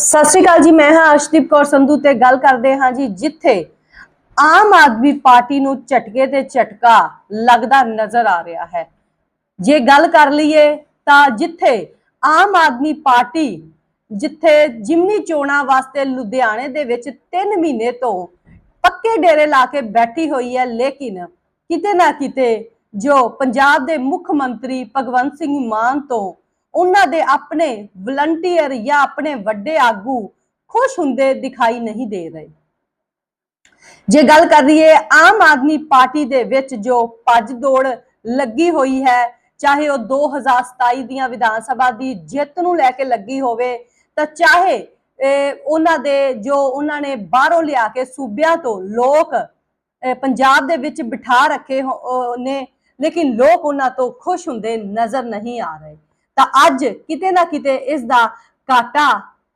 ਸਤਿ ਸ਼੍ਰੀ ਅਕਾਲ ਜੀ, ਮੈਂ ਹਾਂ ਅਰਸ਼ਦੀਪ ਕੌਰ ਸੰਧੂ ਤੇ ਗੱਲ ਕਰਦੇ ਹਾਂ ਜੀ, ਜਿੱਥੇ ਆਮ ਆਦਮੀ ਪਾਰਟੀ ਨੂੰ ਝਟਕੇ ਤੇ ਝਟਕਾ ਲੱਗਦਾ ਨਜ਼ਰ ਆ ਰਿਹਾ ਹੈ। ਜੇ ਗੱਲ ਕਰ ਲਈਏ ਤਾਂ ਜਿੱਥੇ ਆਮ ਆਦਮੀ ਪਾਰਟੀ, ਜਿੱਥੇ ਜਿਮਨੀ ਚੋਣਾਂ ਵਾਸਤੇ ਲੁਧਿਆਣੇ ਦੇ ਵਿੱਚ 3 ਮਹੀਨੇ ਤੋਂ ਪੱਕੇ ਡੇਰੇ ਲਾ ਕੇ ਬੈਠੀ ਹੋਈ ਹੈ, ਲੇਕਿਨ ਕਿਤੇ ਨਾ ਕਿਤੇ ਜੋ ਪੰਜਾਬ ਦੇ ਮੁੱਖ ਮੰਤਰੀ ਭਗਵੰਤ ਸਿੰਘ ਮਾਨ ਤੋਂ ਉਹਨਾਂ ਦੇ ਆਪਣੇ ਵਲੰਟੀਅਰ ਜਾਂ ਆਪਣੇ ਵੱਡੇ ਆਗੂ ਖੁਸ਼ ਹੁੰਦੇ ਦਿਖਾਈ ਨਹੀਂ ਦੇ ਰਹੇ। ਜੇ ਗੱਲ ਕਰੀਏ ਆਮ ਆਦਮੀ ਪਾਰਟੀ ਦੇ ਵਿੱਚ ਜੋ ਭੱਜ ਦੌੜ ਲੱਗੀ ਹੋਈ ਹੈ ਚਾਹੇ ਉਹ 2027 ਦੀਆਂ ਵਿਧਾਨ ਸਭਾ ਦੀ ਜਿੱਤ ਨੂੰ ਲੈ ਕੇ ਲੱਗੀ ਹੋਵੇ ਤਾਂ ਚਾਹੇ ਇਹ, ਉਹਨਾਂ ਦੇ ਜੋ ਉਹਨਾਂ ਨੇ ਬਾਹਰੋਂ ਲਿਆ ਕੇ ਸੂਬਿਆਂ ਤੋਂ ਲੋਕ ਪੰਜਾਬ ਦੇ ਵਿੱਚ ਬਿਠਾ ਰੱਖੇ ਨੇ ਲੇਕਿਨ ਲੋਕ ਉਹਨਾਂ ਤੋਂ ਖੁਸ਼ ਹੁੰਦੇ ਨਜ਼ਰ ਨਹੀਂ ਆ ਰਹੇ। ਤਾਂ ਅੱਜ ਕਿਤੇ ਨਾ ਕਿਤੇ ਇਸ ਦਾ ਘਾਟਾ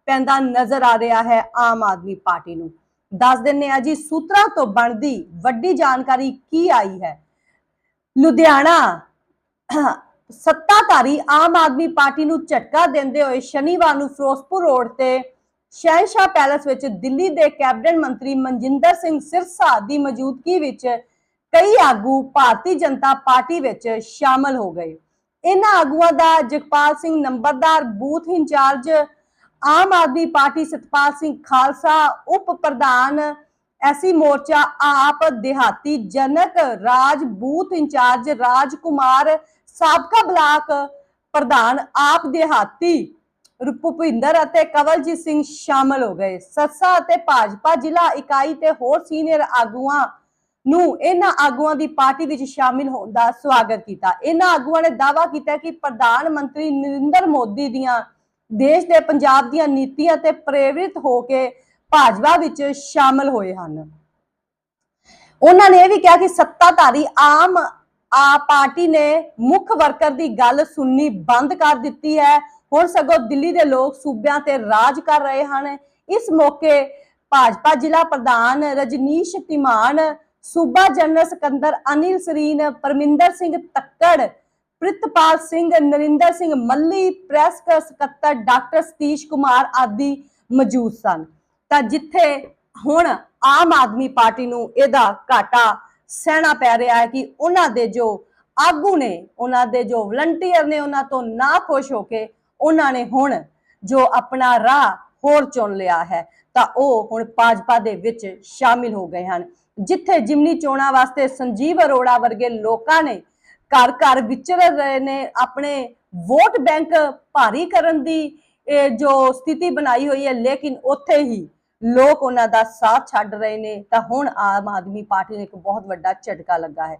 ਪੈਂਦਾ ਨਜ਼ਰ ਆ ਰਿਹਾ ਹੈ ਆਮ ਆਦਮੀ ਪਾਰਟੀ ਨੂੰ। ਦੱਸ ਦਿੰਨੇ ਆ ਜੀ, ਸੂਤਰਾਂ ਤੋਂ ਬਣਦੀ ਵੱਡੀ ਜਾਣਕਾਰੀ ਕੀ ਆਈ ਹੈ? ਲੁਧਿਆਣਾ, ਸੱਤਾਧਾਰੀ ਆਮ ਆਦਮੀ ਪਾਰਟੀ ਨੂੰ ਝਟਕਾ ਦਿੰਦੇ ਹੋਏ ਸ਼ਨੀਵਾਰ ਨੂੰ ਫਿਰੋਜ਼ਪੁਰ ਰੋਡ ਤੇ ਸ਼ਹਿਨਸ਼ਾਹ ਪੈਲੇਸ ਵਿੱਚ ਦਿੱਲੀ ਦੇ ਕੈਬਨਿਟ ਮੰਤਰੀ ਮਨਜਿੰਦਰ ਸਿੰਘ ਸਿਰਸਾ ਦੀ ਮੌਜੂਦਗੀ ਵਿੱਚ ਕਈ ਆਗੂ ਭਾਰਤੀ ਜਨਤਾ ਪਾਰਟੀ ਵਿੱਚ ਸ਼ਾਮਲ ਹੋ ਗਏ। ਇਹਨਾਂ ਆਗੂਆਂ ਦਾ ਜਗਪਾਲ ਸਿੰਘ ਨੰਬਰਦਾਰ, booth incharge, Aam Aadmi party Satpal Singh Khalsa, ਉਪ ਪ੍ਰਧਾਨ ਐਸੀ ਮੋਰਚਾ, ਆਪ ਦਿਹਾਤੀ ਜਨਕ, ਰਾਜ ਬੂਥ ਇੰਚਾਰਜ ਰਾਜ ਕੁਮਾਰ ਸਾਬਕਾ ਬਲਾਕ ਪ੍ਰਧਾਨ, ਆਪ ਦਿਹਾਤੀ ਭੁਪਿੰਦਰ ਅਤੇ ਕਵਲਜੀਤ ਸਿੰਘ ਸ਼ਾਮਲ ਹੋ ਗਏ। ਸੱਸਾ ਅਤੇ ਭਾਜਪਾ ਜ਼ਿਲ੍ਹਾ ਇਕਾਈ ਤੇ ਹੋਰ ਸੀਨੀਅਰ ਆਗੂਆਂ ਨੂੰ ਇਹਨਾਂ ਆਗੂਆਂ ਦੀ ਪਾਰਟੀ ਵਿੱਚ ਸ਼ਾਮਿਲ ਹੋਣ ਦਾ ਸਵਾਗਤ ਕੀਤਾ। ਇਹਨਾਂ ਆਗੂਆਂ ਨੇ ਦਾਅਵਾ ਕੀਤਾ ਕਿ ਪ੍ਰਧਾਨ ਮੰਤਰੀ ਨਰਿੰਦਰ ਮੋਦੀ ਦੀਆਂ ਦੇਸ਼ ਦੇ ਪੰਜਾਬ ਦੀਆਂ ਨੀਤੀਆਂ ਤੇ ਪ੍ਰੇਰਿਤ ਹੋ ਕੇ ਭਾਜਪਾ ਵਿੱਚ ਸ਼ਾਮਲ ਹੋਏ ਹਨ। ਉਹਨਾਂ ਨੇ ਇਹ ਵੀ ਕਿਹਾ ਕਿ ਸੱਤਾਧਾਰੀ ਆਮ ਆ ਪਾਰਟੀ ਨੇ ਮੁੱਖ ਵਰਕਰ ਦੀ ਗੱਲ ਸੁਣਨੀ ਬੰਦ ਕਰ ਦਿੱਤੀ ਹੈ। ਹੁਣ ਸਗੋਂ ਦਿੱਲੀ ਦੇ ਲੋਕ ਸੂਬਿਆਂ ਤੇ ਰਾਜ ਕਰ ਰਹੇ ਹਨ। ਇਸ ਮੌਕੇ ਭਾਜਪਾ ਜ਼ਿਲ੍ਹਾ ਪ੍ਰਧਾਨ ਰਜਨੀਸ਼ ਤਿਮਾਨ ਸੂਬਾ ਜਨਰਲ ਸਕੰਦਰ ਅਨਿਲ ਸਰੀਨ, ਪਰਮਿੰਦਰ ਸਿੰਘ ਤੱਕੜ, ਪ੍ਰਿਤਪਾਲ ਸਿੰਘ, ਨਰਿੰਦਰ ਸਿੰਘ ਮੱਲੀ, ਪ੍ਰੈਸ ਸਕੱਤਰ ਡਾਕਟਰ ਸਤੀਸ਼ ਕੁਮਾਰ ਆਦਿ ਮੌਜੂਦ ਸਨ। ਤਾਂ ਜਿੱਥੇ ਹੁਣ ਆਮ ਆਦਮੀ ਪਾਰਟੀ ਨੂੰ ਇਹਦਾ ਘਾਟਾ ਸਹਿਣਾ ਪੈ ਰਿਹਾ ਹੈ ਕਿ ਉਹਨਾਂ ਦੇ ਜੋ ਆਗੂ ਨੇ, ਉਹਨਾਂ ਦੇ ਜੋ ਵਲੰਟੀਅਰ ਨੇ, ਉਹਨਾਂ ਤੋਂ ਨਾ ਖੁਸ਼ ਹੋ ਕੇ ਉਹਨਾਂ ਨੇ ਹੁਣ ਜੋ ਆਪਣਾ ਰਾਹ ਹੋਰ ਚੁਣ ਲਿਆ ਹੈ, ਤਾਂ ਉਹ ਹੁਣ ਭਾਜਪਾ ਦੇ ਵਿੱਚ ਸ਼ਾਮਿਲ ਹੋ ਗਏ ਹਨ। ਜਿੱਥੇ ਜਿਮਨੀ ਚੋਣਾਂ ਵਾਸਤੇ ਸੰਜੀਵ ਅਰੋੜਾ ਵਰਗੇ ਲੋਕਾਂ ਨੇ ਘਰ ਘਰ ਵਿਚਰ ਰਹੇ ਨੇ, ਆਪਣੇ ਵੋਟ ਬੈਂਕ ਭਾਰੀ ਕਰਨ ਦੀ ਇਹ ਜੋ ਸਥਿਤੀ ਬਣਾਈ ਹੋਈ ਹੈ, ਲੇਕਿਨ ਉੱਥੇ ਹੀ ਲੋਕ ਉਹਨਾਂ ਦਾ ਸਾਥ ਛੱਡ ਰਹੇ ਨੇ। ਤਾਂ ਹੁਣ ਆਮ ਆਦਮੀ ਪਾਰਟੀ ਨੂੰ ਇੱਕ ਬਹੁਤ ਵੱਡਾ ਝਟਕਾ ਲੱਗਾ ਹੈ।